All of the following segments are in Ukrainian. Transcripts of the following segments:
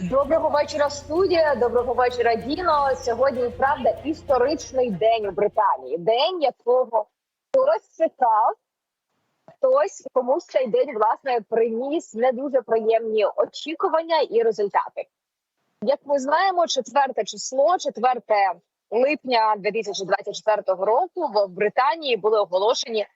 Доброго вечора, студія. Доброго вечора, Діно. Сьогодні правда історичний день у Британії. День, якого хтось чекав, хтось комусь цей день власне приніс не дуже приємні очікування і результати. Як ми знаємо, четверте число, 4 липня 2024 року в Британії були оголошені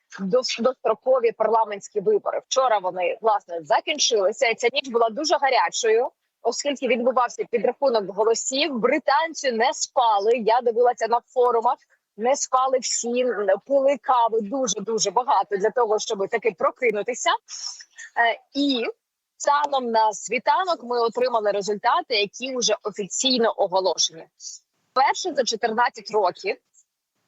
дострокові парламентські вибори. Вчора вони власне закінчилися. Ця ніч була дуже гарячою, оскільки відбувався підрахунок голосів. Британці не спали. Я дивилася на форумах. Не спали всі, пили кави дуже дуже багато для того, щоб таки прокинутися. Е, І станом на світанок ми отримали результати, які вже офіційно оголошені. Перше за 14 років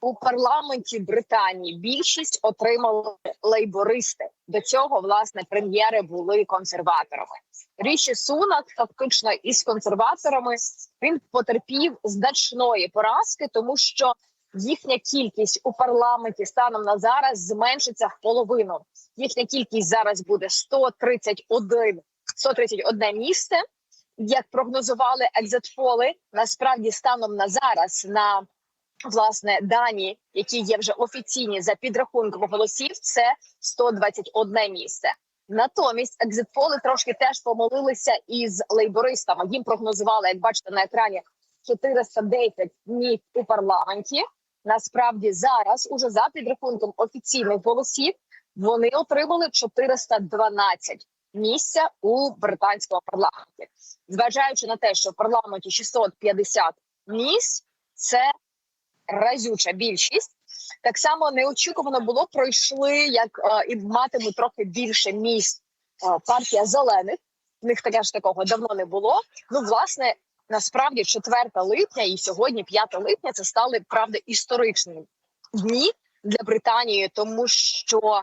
у парламенті Британії більшість отримали лейбористи. До цього власне прем'єри були консерваторами. Ріші Сунак фактично із консерваторами він потерпів значної поразки, тому що їхня кількість у парламенті станом на зараз зменшиться в половину. Їхня кількість зараз буде 131, 131 місце. Як прогнозували екзитполи, насправді станом на зараз на власне дані, які є вже офіційні за підрахунком голосів, це 121 місце. Натомість екзитполи трошки теж помолилися із лейбористами. Їм прогнозували, як бачите на екрані, 410 днів у парламенті. Насправді зараз, уже за підрахунком офіційних голосів, вони отримали 412 місця у британському парламенті, зважаючи на те, що в парламенті 650 місць, це разюча більшість. Так само неочікувано було пройшли, як е, і матимуть трохи більше місць е, партія зелених. В них таке ж такого давно не було. Ну, власне, насправді 4 липня і сьогодні, 5 липня, це стали правда історичні дні для Британії, тому що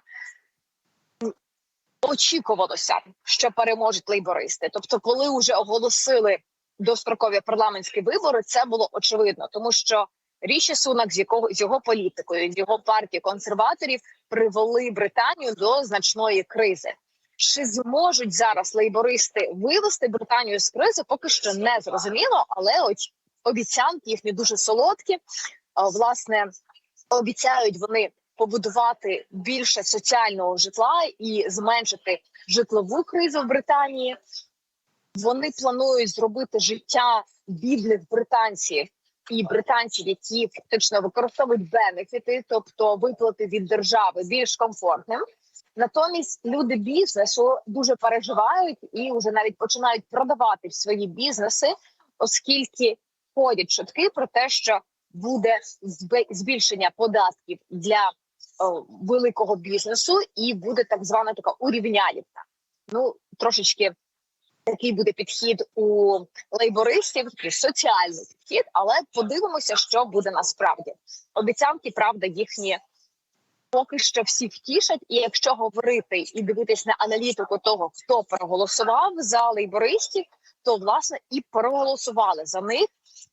очікувалося, що переможуть лейбористи. Тобто, коли вже оголосили дострокові парламентські вибори, це було очевидно, тому що Ріші Сунак з якого з його політикою, з його партії консерваторів привели Британію до значної кризи. Чи зможуть зараз лейбористи вивести Британію з кризи? Поки що не зрозуміло, але от обіцянки їхні дуже солодкі. Власне, обіцяють вони побудувати більше соціального житла і зменшити житлову кризу в Британії. Вони планують зробити життя бідних британців і британців, які фактично використовують бенефіти, тобто виплати від держави, більш комфортним. Натомість люди бізнесу дуже переживають і вже навіть починають продавати свої бізнеси, оскільки ходять чутки про те, що буде збільшення податків для о, великого бізнесу, і буде так звана така урівнялівка. Ну трошечки такий буде підхід у лейбористів, соціальний підхід, але подивимося, що буде насправді. Обіцянки, правда, їхні поки що всі втішать. І якщо говорити і дивитись на аналітику того, хто проголосував за лейбористів, то власне і проголосували за них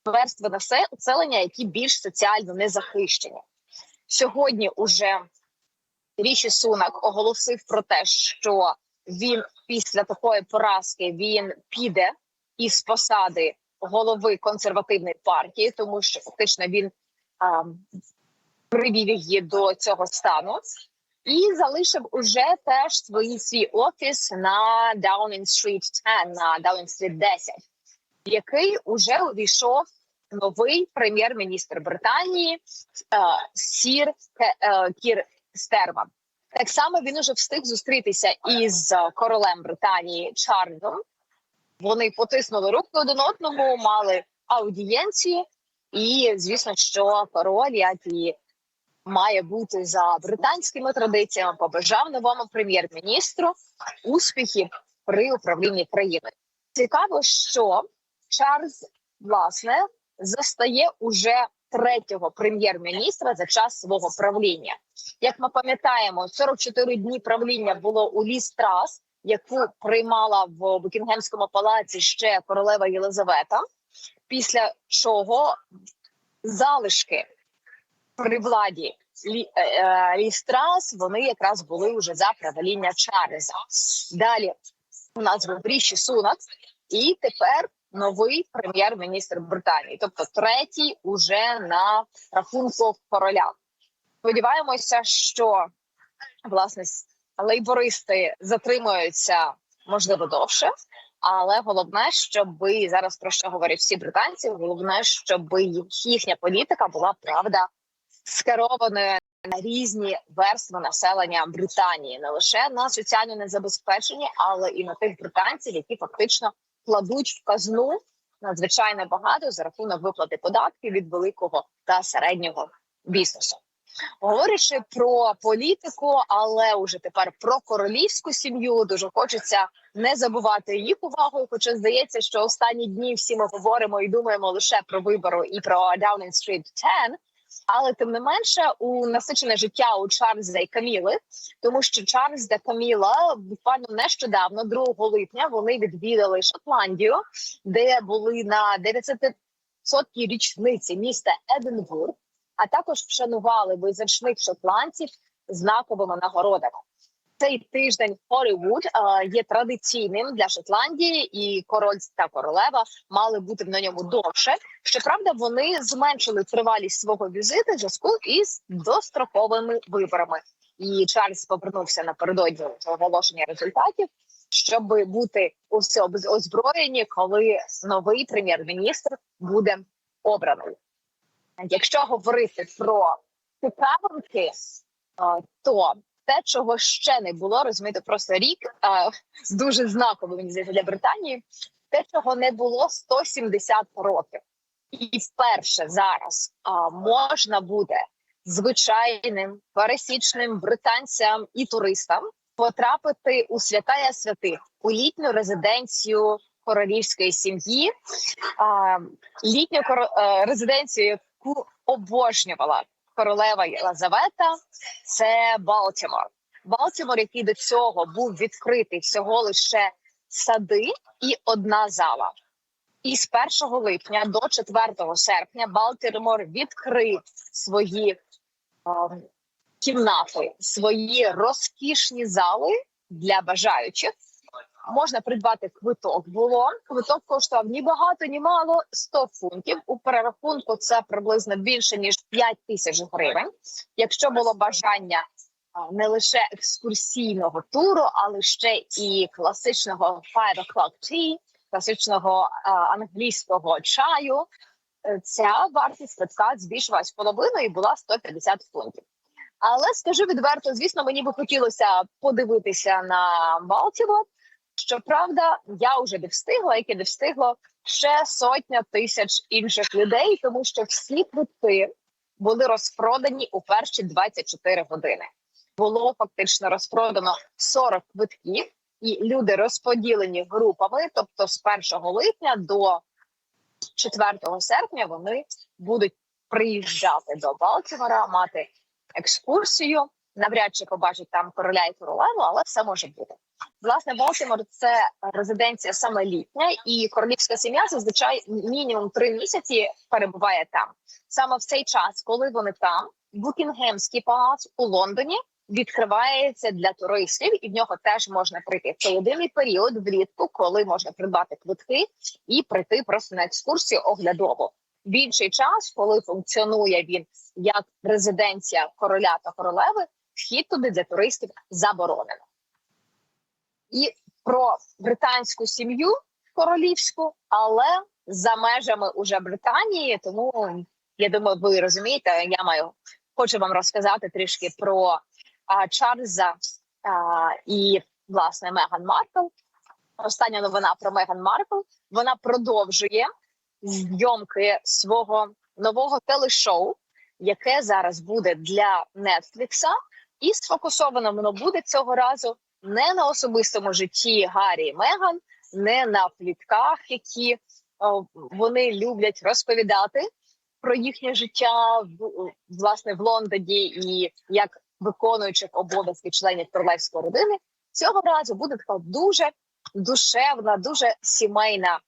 верстви населення, які більш соціально не захищені. Сьогодні уже Ріші Сунак оголосив про те, що він після такої поразки він піде із посади голови консервативної партії, тому що фактично він а, привів її до цього стану, і залишив уже теж свій свій офіс на Downing Street 10, на Downing Street 10, в який уже увійшов новий прем'єр-міністр Британії е, Сір е, Кір Стерман. Так само він уже встиг зустрітися із королем Британії Чарльзом. Вони потиснули руки один одному, мали аудієнцію, і звісно, що король, як і має бути за британськими традиціями, побажав новому прем'єр-міністру успіхів при управлінні країною. Цікаво, що Чарльз власне застає уже третього прем'єр-міністра за час свого правління. Як ми пам'ятаємо, 44 дні правління було у Ліс Трас, яку приймала в Букінгемському палаці ще королева Єлизавета. Після чого залишки при владі е, е, Ліс Трас вони якраз були вже за правління Чарльза. Далі у нас був Ріші Сунак, і тепер новий прем'єр-міністр Британії, тобто третій уже на рахунку короля. Сподіваємося, що власне лейбористи затримуються можливо довше, але головне, щоб зараз про що говорять всі британці. Головне, щоб їхня політика була правда скерованою на різні верстви населення Британії, не лише на соціально незабезпечені, але і на тих британців, які фактично кладуть в казну надзвичайно багато за рахунок виплати податків від великого та середнього бізнесу. Говорячи про політику, але уже тепер про королівську сім'ю, дуже хочеться не забувати їх увагу. Хоча здається, що останні дні всі ми говоримо і думаємо лише про вибори і про Downing Street 10, але тим не менше у насичене життя у Чарльза і Каміли, тому що Чарльз та Каміла буквально нещодавно, 2 липня, вони відвідали Шотландію, де були на 900-й річниці міста Единбург, а також вшанували визначних шотландців знаковими нагородами. Цей тиждень Холлівуд е, є традиційним для Шотландії, і король та королева мали бути на ньому довше. Щоправда, вони зменшили тривалість свого візиту в зв'язку із достроковими виборами. І Чарльз повернувся напередодні оголошення результатів, щоб бути усе озброєні, коли новий прем'єр-міністр буде обраний. Якщо говорити про цікавинки, е, то те, чого ще не було, розумієте, просто рік дуже знаковий мені здається, для Британії. Те, чого не було 170 років, і вперше зараз а, можна буде звичайним пересічним британцям і туристам потрапити у святая святих у літню резиденцію королівської сім'ї, літню а, резиденцію, яку обожнювала королева Єлизавета – це Балтімор. Балтімор, який до цього був відкритий всього лише сади і одна зала. І з 1 липня до 4 серпня Балтімор відкрив свої е, кімнати, свої розкішні зали для бажаючих можна придбати квиток. Було квиток коштував ні багато, ні мало 100 фунтів. У перерахунку це приблизно більше ніж 5 тисяч гривень. Якщо було бажання не лише екскурсійного туру, але ще і класичного five o'clock tea, класичного а, англійського чаю. е, Ця вартість квитка збільшилась в половину і була 150 фунтів. Але скажу відверто, звісно, мені би хотілося подивитися на Балтімор. Щоправда, я вже не встигла, яке не встигло ще сотня тисяч інших людей, тому що всі квитки були розпродані у перші 24 години. Було фактично розпродано 40 квитків, і люди розподілені групами. Тобто, з 1 липня до 4 серпня вони будуть приїжджати до Балтімора, мати екскурсію. Навряд чи побачать там короля і королеву, але все може бути. Власне, Балтімор це резиденція саме літня, і королівська сім'я зазвичай мінімум три місяці перебуває там. Саме в цей час, коли вони там, Букінгемський палац у Лондоні відкривається для туристів, і в нього теж можна прийти. Це єдиний період влітку, коли можна придбати квитки і прийти просто на екскурсію оглядово. В інший час, коли функціонує він як резиденція короля та королеви, вхід туди для туристів заборонено і про британську сім'ю королівську, але за межами уже Британії. Тому я думаю, ви розумієте, я маю хочу вам розказати трішки про а, Чарльза а, і власне Меган Маркл. Остання новина про Меган Маркл. Вона продовжує зйомки свого нового телешоу, яке зараз буде для Нетфлікса, і сфокусовано воно буде цього разу не на особистому житті Гаррі і Меган, не на плітках, які о, вони люблять розповідати про їхнє життя в власне в Лондоні і як виконуючих обов'язки членів королевської родини. Цього разу буде така дуже душевна, дуже сімейна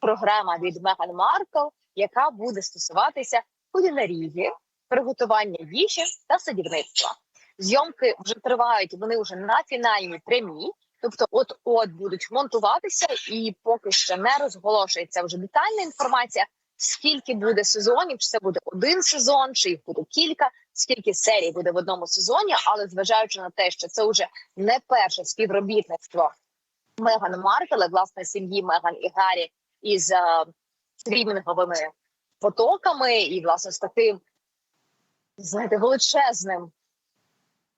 програма від Меган Маркл, яка буде стосуватися кулінарії, приготування їжі та садівництва. Зйомки вже тривають. Вони вже на фінальній прямій. Тобто, от от будуть монтуватися, і поки що не розголошується вже детальна інформація. Скільки буде сезонів, чи це буде один сезон, чи їх буде кілька, скільки серій буде в одному сезоні, але зважаючи на те, що це вже не перше співробітництво Меган Маркеле, власне, сім'ї Меган і Гаррі із е, стрімінговими потоками, і власне з таким знаєте, величезним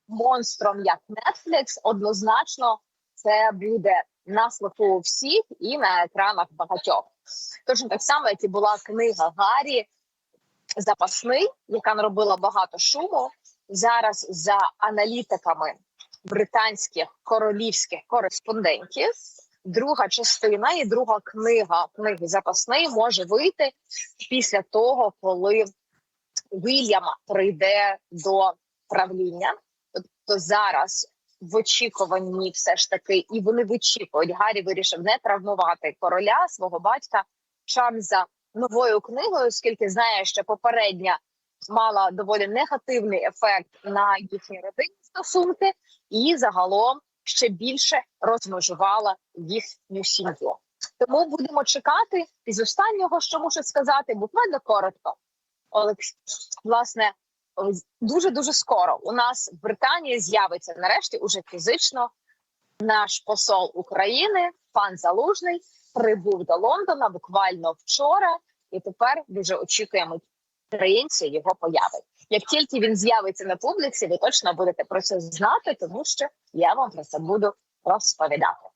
монстром, як Netflix, однозначно це буде на слуху всіх і на екранах багатьох. Точно так само, як і була книга Гаррі запасний, яка наробила багато шуму. Зараз за аналітиками британських королівських кореспондентів. Друга частина і друга книга книги запасний може вийти після того, коли Вільяма прийде до правління. Тобто зараз в очікуванні все ж таки, і вони вичікують. Гаррі вирішив не травмувати короля свого батька Чарльза новою книгою, оскільки знає, що попередня мала доволі негативний ефект на їхні родинні стосунки, і загалом ще більше розмежувала їхню сім'ю. Тому будемо чекати. І з останнього, що можу сказати, буквально коротко. Олекс, власне, дуже дуже скоро у нас в Британії з'явиться нарешті уже фізично наш посол України, пан Залужний, прибув до Лондона буквально вчора, і тепер дуже очікуємо українці його появи. Як тільки він з'явиться на публіці, ви точно будете про це знати, тому що я вам про це буду розповідати.